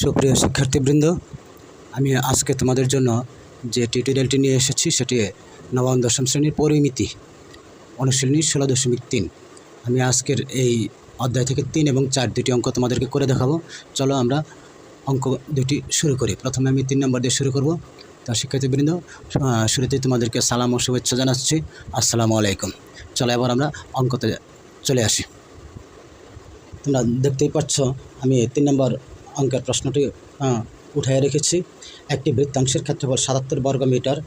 সুপ্রিয় শিক্ষার্থীবৃন্দ আমি আজকে তোমাদের জন্য যে টিউটোরিয়ালটি নিয়ে এসেছি সেটি নবম দশম শ্রেণির পরিমিতি অনুশীলনী ষোলো দশমিক তিন। আমি আজকের এই অধ্যায় থেকে তিন এবং চার দুটি অঙ্ক তোমাদেরকে করে দেখাবো। চলো আমরা অঙ্ক দুটি শুরু করি। প্রথমে আমি তিন নম্বর দিয়ে শুরু করব। তা শিক্ষার্থীবৃন্দ আহ, শুরুতেই তোমাদেরকে সালাম ও শুভেচ্ছা জানাচ্ছি। আসসালামু আলাইকুম। চলো এবার আমরা অঙ্কতে চলে আসি। তোমরা দেখতেই পাচ্ছ আমি তিন নম্বর অঙ্কের প্রশ্নটি উঠায় রেখেছি। একটি বৃত্তাংশের ক্ষেত্রফল সাতাত্তর বর্গ মিটার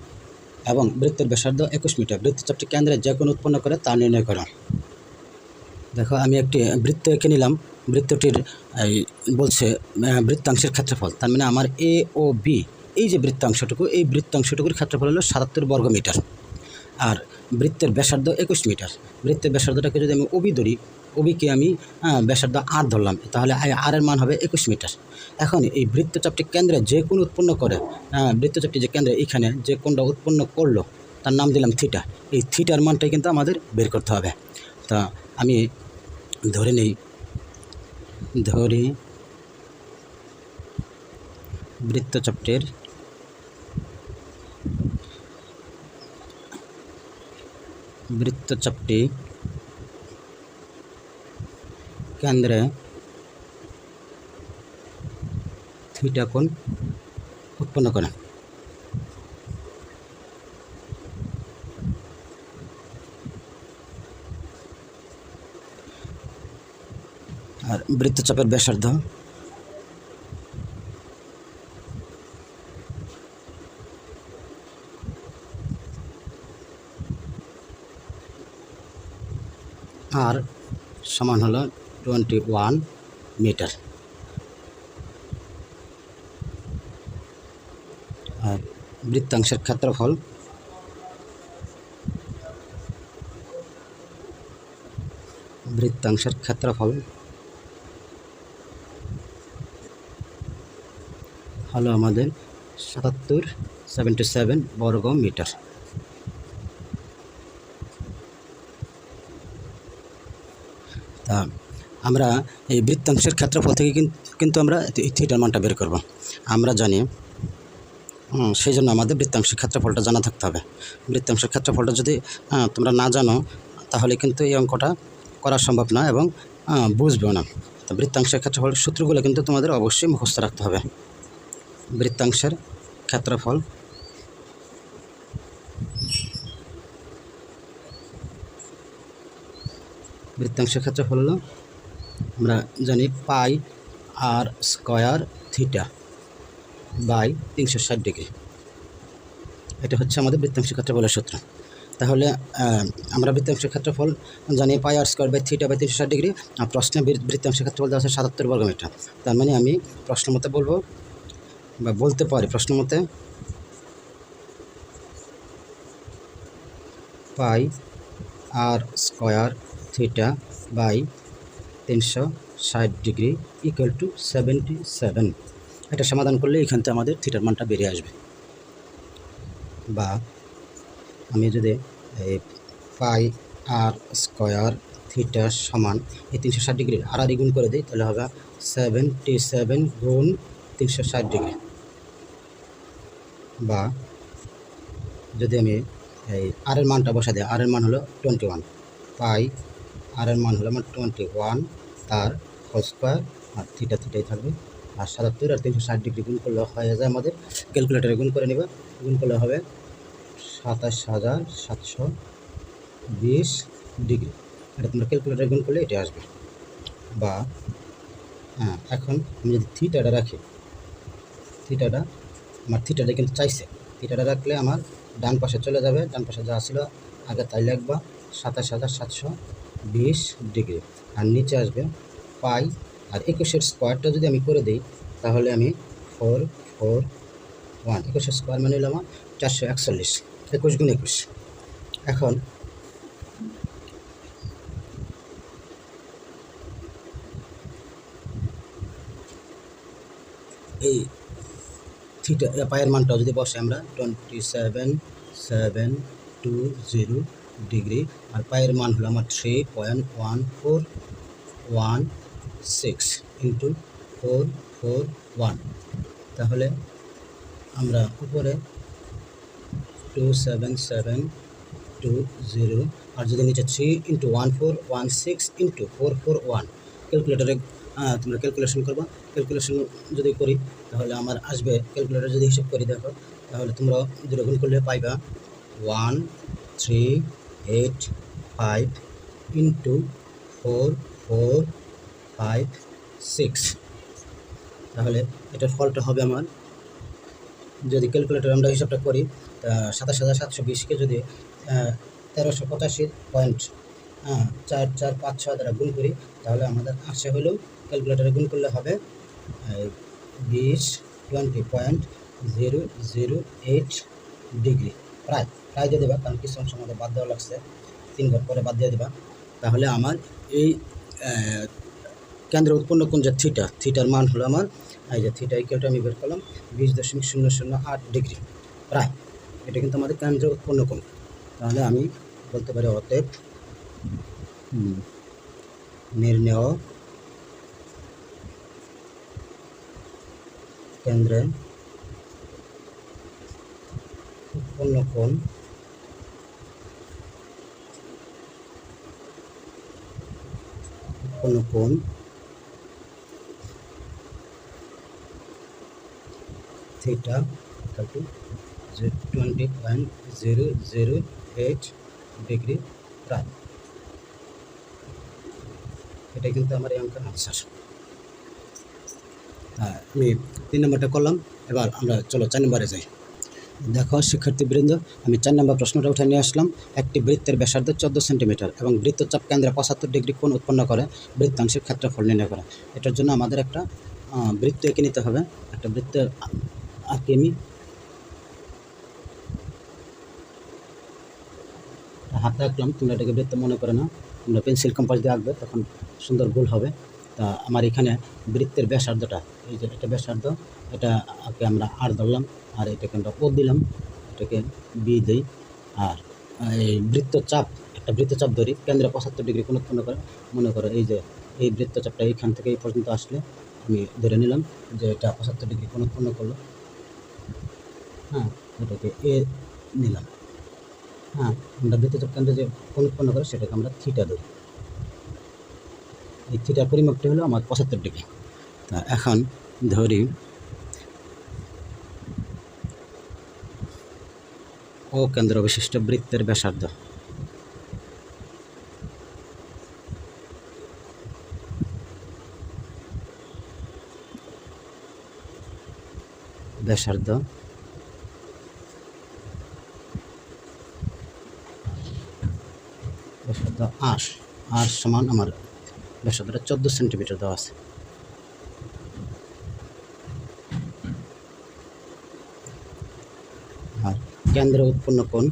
এবং বৃত্তের ব্যাসার্ধ একুশ মিটার। বৃত্তচাপটি কেন্দ্রে যে কোনো উৎপন্ন করে তা নির্ণয় করো। দেখো, আমি একটি বৃত্ত এঁকে নিলাম। বৃত্তটির বলছে বৃত্তাংশের ক্ষেত্রফল। তার মানে আমার এ ও বি, এই যে বৃত্তাংশটুকু, এই বৃত্তাংশটুকুর ক্ষেত্রফল হলো সাতাত্তর বর্গ মিটার। আর বৃত্তের ব্যাসার্ধ একুশ মিটার। বৃত্তের ব্যাসার্ধটাকে যদি আমি ওবি ধরি ওবিকে আমি ব্যাসার্ধ আর ধরলাম। তাহলে আই- আর এর মান হবে একুশ মিটার। এখন এই বৃত্তচাপটি কেন্দ্রে যে কোন উৎপন্ন করে বৃত্তচাপটি যে কেন্দ্রে এখানে যে কোনটা উৎপন্ন করল, তার নাম দিলাম থিটা। এই থিটার মানটাই কিন্তু আমাদের বের করতে হবে। তা আমি ধরে নেই, ধরি বৃত্তচাপটির বৃত্তচাপটি কেন্দ্রে থিটা কোণ উৎপন্ন করে আর বৃত্তচাপের ব্যাসার্ধ আর সমান হলো টোয়েন্টি ওয়ান মিটার। আর বৃত্তাংশের ক্ষেত্রফল বৃত্তাংশের ক্ষেত্রফল হলো আমাদের সাতাত্তর সেভেন বর্গ মিটার। তা আমরা এই বৃত্তাংশের ক্ষেত্রফল থেকে কিন্তু আমরা থিটার মানটা বের করব। আমরা জানি সেই জন্য আমাদের বৃত্তাংশের ক্ষেত্রফলটা জানা থাকতে হবে। বৃত্তাংশের ক্ষেত্রফলটা যদি তোমরা না জানো, তাহলে কিন্তু এই অঙ্কটা করা সম্ভব না এবং বুঝবেও না। তো বৃত্তাংশের ক্ষেত্রফল সূত্রগুলো কিন্তু তোমাদের অবশ্যই মুখস্থ রাখতে হবে। বৃত্তাংশের ক্ষেত্রফল বৃত্তাংশের ক্ষেত্রফল হলো আমরা জানি pi r square theta by তিনশো ষাট ডিগ্রি। এটা হচ্ছে আমাদের বৃত্তাংশের ক্ষেত্রফলের সূত্র। তাহলে আমরা বৃত্তাংশের ক্ষেত্রফল জানি pi r square by theta by তিনশো ষাট ডিগ্রি, আর প্রশ্নে বৃ- বৃত্তাংশের ক্ষেত্রফল দেওয়া আছে সাতাত্তর বর্গ মিটার তার মানে আমি প্রশ্ন মতে বলব, বা বলতে পারি প্রশ্ন মতে, pi r square theta by তিনশো ষাট degree equal to seventy seven এটা সমাধান করলে এখান থেকে আমাদের থিটার মানটা বেরিয়ে আসবে। বা আমি যদি পাই আর স্কয়ার থিটা সমান এই তিনশো ষাট ডিগ্রি আর আর গুণ করে দিই, তাহলে হবে সেভেন্টি সেভেন গুণ তিনশো ষাট ডিগ্রি। বা যদি আমি এই আর এর মানটা বসা দিই আর এর মান হলো টোয়েন্টি ওয়ান পাই আর এর মান হলো আমার টোয়েন্টি ওয়ান তার স্কোয়ার আর থিটা থিটাই থাকবে। আর সাতাত্তর আর তিনশো ষাট ডিগ্রি গুণ করলে হয়ে যায় আমাদের ক্যালকুলেটারে গুণ করে নেবে। গুণ করলে হবে সাতাশ হাজার সাতশো বিশ ডিগ্রি এটা তোমরা ক্যালকুলেটারে গুণ করলে এটা আসবে। বা হ্যাঁ এখন আমি যদি থিটাটা রাখি থিটাটা আমার থিটাটা কিন্তু চাইছে। থিটাটা রাখলে আমার ডান পাশে চলে যাবে, ডান পাশে যা ছিল আগে তাই লিখবা, সাতাশ হাজার সাতশো বিশ ডিগ্রি। আর নিচে আসবে পাই। আর একুশের স্কোয়ারটা যদি আমি করে দিই, তাহলে আমি ফোর ফোর, ওয়ান। একুশের স্কোয়ার মানে হলো আমার চারশো একচল্লিশ, একুশ গুণ একুশ। এখন এই থিটা পায়ের মানটা যদি বসে আমরা twenty seven seven two zero degree আর পায়ের মান হলো আমার three point one four one six into four four one তাহলে আমরা উপরে two seven seven two zero আর যদি নিচে three into one four one six into four four one ক্যালকুলেটারে তোমরা ক্যালকুলেশন করবা। ক্যালকুলেশন যদি করি, তাহলে আমার আসবে ক্যালকুলেটার যদি হিসাব করি দেখো, তাহলে তোমরা দুটো গুণ করলে পাইবা। One three eight five into four four five six তাহলে এটার ফলটা হবে আমার, যদি ক্যালকুলেটর আমরা হিসাবটা করি সাতাশ হাজার সাতশো বিশকে যদি তেরোশো পঁচাশি পয়েন্ট চার চার পাঁচ ছয় দ্বারা গুণ করি, তাহলে আমাদের আসে হলেও ক্যালকুলেটারে গুণ করলে হবে বিশ twenty point zero zero eight degree প্রায় প্রায় দিয়ে দেবা কারণ কিছু অংশ আমাদের বাদ দেওয়া লাগছে, তিন ঘর পরে বাদ দিয়ে দেবা। তাহলে আমার এই কেন্দ্র উৎপন্ন কোন যে থিটা, থিটার মান হলো আমার, এই যে থিটা ইকুয়ালটা আমি বের করলাম, বিশ দশমিক শূন্য শূন্য আট ডিগ্রি। প্রায় এটা কিন্তু আমাদের কেন্দ্র উৎপন্ন কোণ। তাহলে আমি বলতে পারি অতএব নির্ণেয় কেন্দ্রে উৎপন্ন কোণ। theta to twenty point zero zero eight degree প্রায় এটা কিন্তু আমার এই অঙ্কের আনসার আমি তিন নম্বরটা করলাম, এবার আমরা চলো চার নম্বরে যাই। দেখো, শিক্ষার্থীবৃন্দ, আমি চার নম্বর প্রশ্নটা উঠে নিয়ে আসলাম। একটি বৃত্তের ব্যাসার্ধ চোদ্দ সেন্টিমিটার এবং বৃত্তচাপ কেন্দ্রে পঁচাত্তর ডিগ্রি কোণ উৎপন্ন করে বৃত্তাংশের ক্ষেত্রফল নির্ণয় করা। এটার জন্য আমাদের একটা বৃত্ত এঁকে নিতে হবে। একটা বৃত্তের আঁকি আমি। হাতে আঁকলাম, তোমরা এটাকে বৃত্ত মনে করে না তোমরা পেন্সিল, কম্পাস দিয়ে আঁকবে, তখন সুন্দর গোল হবে। তা আমার এখানে বৃত্তের ব্যাসার্ধটা, এই যে এটা ব্যাসার্ধ এটা আঁকে আমরা আর ধরলাম, আর এটাকে আমরা ও দিলাম, এটাকে বি দিই, আর এই বৃত্তচাপ, একটা বৃত্তচাপ ধরি, কেন্দ্রে পঁচাত্তর ডিগ্রি কোণ উৎপন্ন করে, মনে করো এই যে এই বৃত্তচাপটা এইখান থেকে এই পর্যন্ত আসলে আমি ধরে নিলাম যে এটা পঁচাত্তর ডিগ্রি কোণ উৎপন্ন করল। হ্যাঁ এটাকে এ নিলাম। হ্যাঁ আমরা বৃত্তচাপ কেন্দ্রে যে কোণ উৎপন্ন করে, সেটাকে আমরা থিটা ধরি। এই থিটার পরিমাপটি হলো আমার পঁচাত্তর ডিগ্রি। তা এখন ধরি ও কেন্দ্র বিশিষ্ট বৃত্তের ব্যাসার্ধ। ব্যাসার্ধ ব্যাসার্ধ আশ আর সমান আমার ব্যাসার্ধটা চোদ্দ সেন্টিমিটার দেওয়া আছে। আর কেন্দ্রে উৎপন্ন কোণ?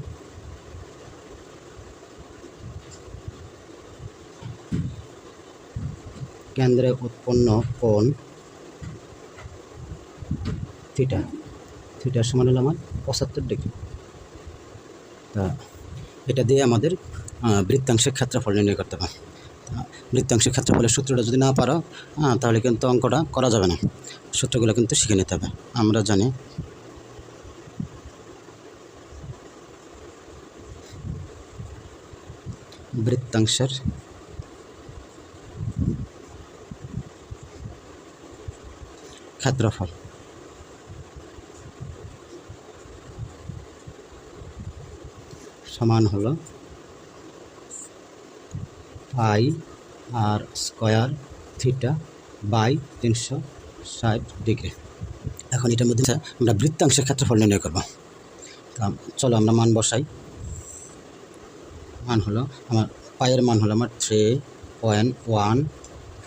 কেন্দ্রে উৎপন্ন কোণ থিটা। থিটার সমান হলো আমার পঁচাত্তর ডিগ্রি। তা, এটা দিয়ে আমাদের বৃত্তাংশের ক্ষেত্রফল নির্ণয় করতে তা বৃত্তাংশের ক্ষেত্রফলের সূত্রটা যদি না পারো হ্যাঁ, তাহলে কিন্তু অঙ্কটা করা যাবে না। সূত্রগুলো কিন্তু শিখে নিতে হবে। আমরা জানি। বৃত্তাংশের ক্ষেত্রফল। সমান হলো pi r square theta by তিনশো ষাট ডিগ্রি। এখন এটার মধ্যে আমরা বৃত্তাংশের ক্ষেত্রফল নির্ণয় করব। তা চলো আমরা মান বসাই। মান হলো আমার পায়ের মান হলো আমার three point one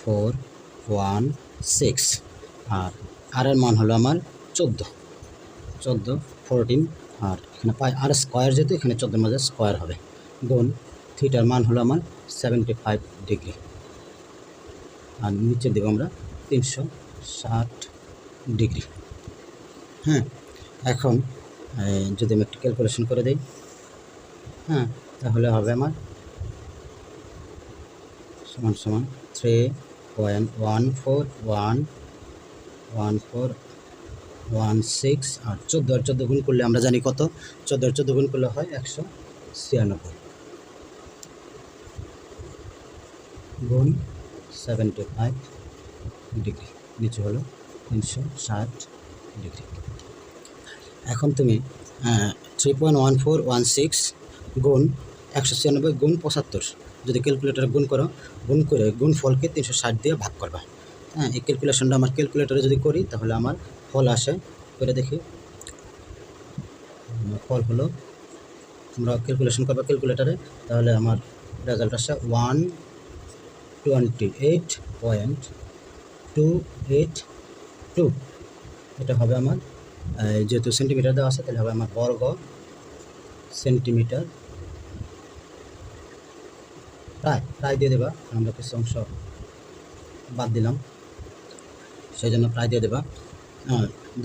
four one six আর আর এর মান হলো আমার চোদ্দ। চোদ্দ, ফোরটিন আর এখানে পাই আর স্কোয়ার যেহেতু এখানে চোদ্দোর মাঝে স্কোয়ার হবে। গুণ থিটার মান হলো আমার সেভেন্টি ফাইভ ডিগ্রি আর নিচে দেবো আমরা তিনশো ষাট ডিগ্রি হ্যাঁ এখন যদি আমি একটু ক্যালকুলেশন করে দিই হ্যাঁ তাহলে হবে আমার সমান সমান three point one four one one four one six আর চোদ্দ আর চোদ্দ গুণ করলে আমরা জানি কত? চোদ্দ আর চোদ্দ গুণ করলে হয় একশো ছিয়ানব্বই। গুণ সেভেন্টি ফাইভ ডিগ্রি নিচে হলো তিনশো ষাট ডিগ্রি এখন তুমি three point one four one six গুণ একশো ছিয়ানব্বই গুণ পঁচাত্তর, যদি ক্যালকুলেটারে গুণ করো, গুণ করে গুণ ফলকে তিনশো ষাট দিয়ে ভাগ করবা। হ্যাঁ এই ক্যালকুলেশনটা আমার ক্যালকুলেটারে যদি করি, তাহলে আমার ফল আসে, করে দেখি। ফল হলো তোমরা ক্যালকুলেশন করবা ক্যালকুলেটারে তাহলে আমার রেজাল্ট আসে one twenty eight point two eight two. এটা হবে আমার যেহেতু সেন্টিমিটার দেওয়া আছে, তাহলে হবে আমার বর্গ সেন্টিমিটার প্রায় প্রায় দিয়ে দেবা আমরা কিছু অংশ বাদ দিলাম। সেই জন্য প্রায় দিয়ে দেবা।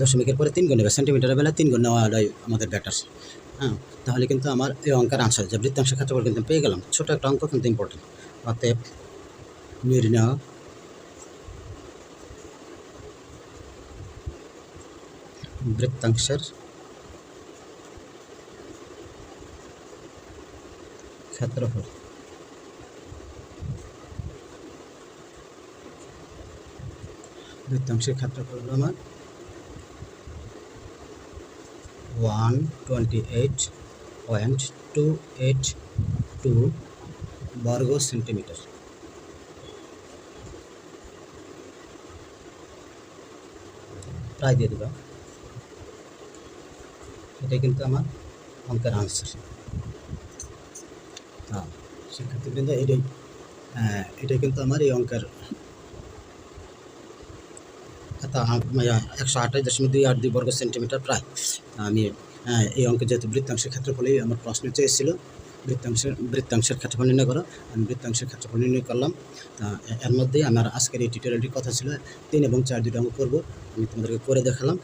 দশমিকের পরে তিন গুণ নেবে সেন্টিমিটারের বেলা তিন গুণ নেওয়াটাই আমাদের ব্যাটার হ্যাঁ তাহলে কিন্তু আমার এই অঙ্কের আনসার যে বৃত্তাংশের ক্ষেত্রফল কিন্তু পেয়ে গেলাম, ছোটো একটা অঙ্ক কিন্তু ইম্পর্টেন্ট অতএব নির্ণয় বৃত্তাংশের ক্ষেত্রফল বৃত্তাংশের ক্ষেত্রফল হলো আমার one twenty eight point two eight two বর্গ সেন্টিমিটার প্রায় দিয়ে দেবা এটাই কিন্তু আমার অঙ্কের আনসার হ্যাঁ শিক্ষার্থীবৃন্দ এটাই আহ, এটাই কিন্তু আমার এই অঙ্কের তা একশো আঠাশ দশমিক দুই আট দুই বর্গ সেন্টিমিটার প্রায়। আমি এই অঙ্কে যেহেতু বৃত্তাংশের ক্ষেত্রফলেই আমার প্রশ্ন চেয়েছিল বৃত্তাংশের বৃত্তাংশের ক্ষেত্রফল নির্ণয় করো। আমি বৃত্তাংশের ক্ষেত্রফল নির্ণয় করলাম। এর মধ্যে আমার আজকের এই টিউটোরিয়ালটির কথা ছিল, তিন এবং চার দুটো অঙ্ক করব। আমি তোমাদেরকে করে দেখালাম।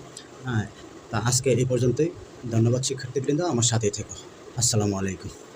হ্যাঁ তা আজকে এই পর্যন্তই। ধন্যবাদ শিক্ষার্থীবৃন্দ, আমার সাথেই থেকো। আসসালামু আলাইকুম।